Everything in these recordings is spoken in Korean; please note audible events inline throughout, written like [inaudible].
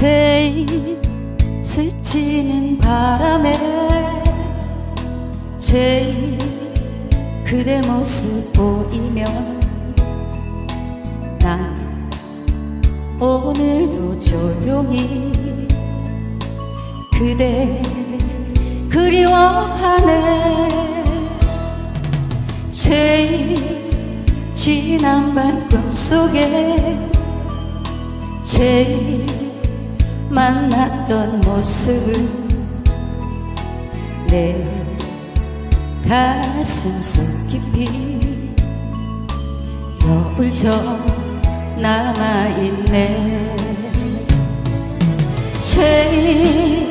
제일 스치는 바람에 제일 그대 모습 보이면 난 오늘도 조용히 그대 그리워하네. 제일 지난 밤 꿈속에 제일 만났던 모습은 내 가슴 속 깊이 여울져 남아있네. 제일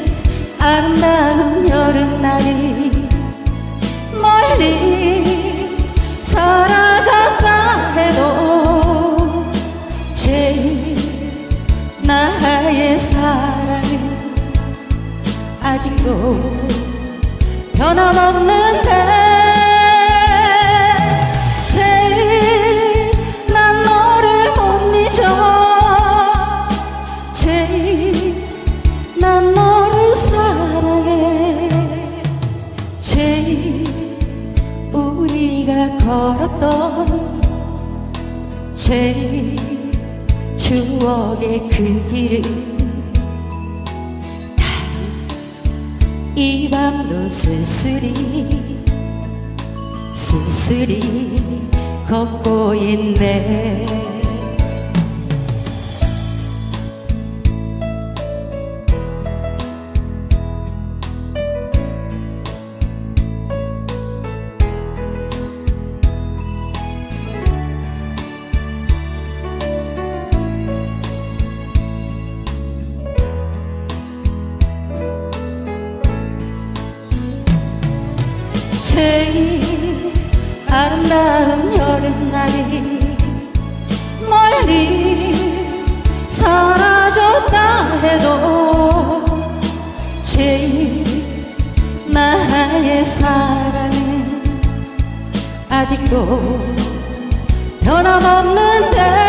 아직도 변함없는데 제일 난 너를 못 잊어. 제일 난 너를 사랑해. 제일 우리가 걸었던 제일 추억의 그 길을 이 밤도 쓸쓸히 쓸쓸히 걷고 있네 제일 아름다운 여름날이 멀리 사라졌다 해도 제일 나의 사랑은 아직도 변함없는데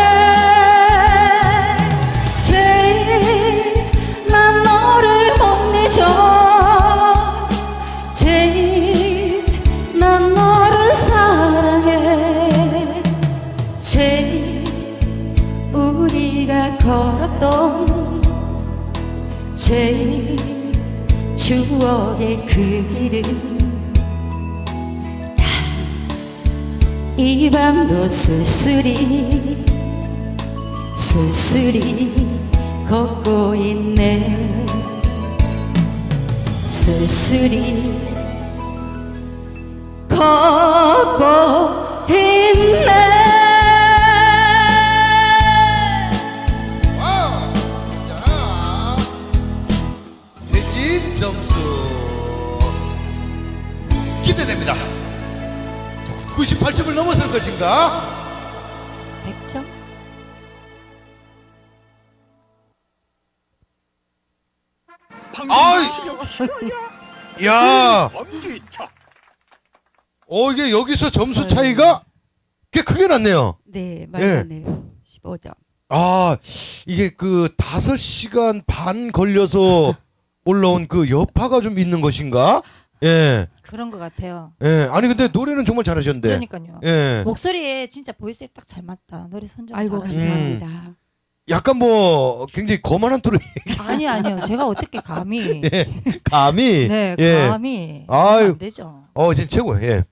걸었던 제일 추억의 그 길은 이 밤도 쓸쓸히 쓸쓸히 걷고 있네. 쓸쓸히 걷고 1점수 기대됩니다 98점을 넘어설 것인가 100점? 아이! [laughs] 야! 어 이게 여기서 점수 네. 차이가 꽤 크게 났네요. 네, 많이 예. 나네요. 15점. 아 이게 그 다섯 시간 반 걸려서 [laughs] 올라온 그 여파가 좀 있는 것인가? 예, 그런 것 같아요. 예. 아니 근데 노래는 정말 잘하셨는데. 그러니까요. 예. 목소리에 진짜 보이스에 딱 잘 맞다. 노래 선정 아이고 잘하시네. 감사합니다 약간 뭐 굉장히 거만한 토로 [laughs] 아니 아니요. 제가 어떻게 감히 감히 네 예. 감히 아유. 안 되죠. 어, 진짜 최고. 예.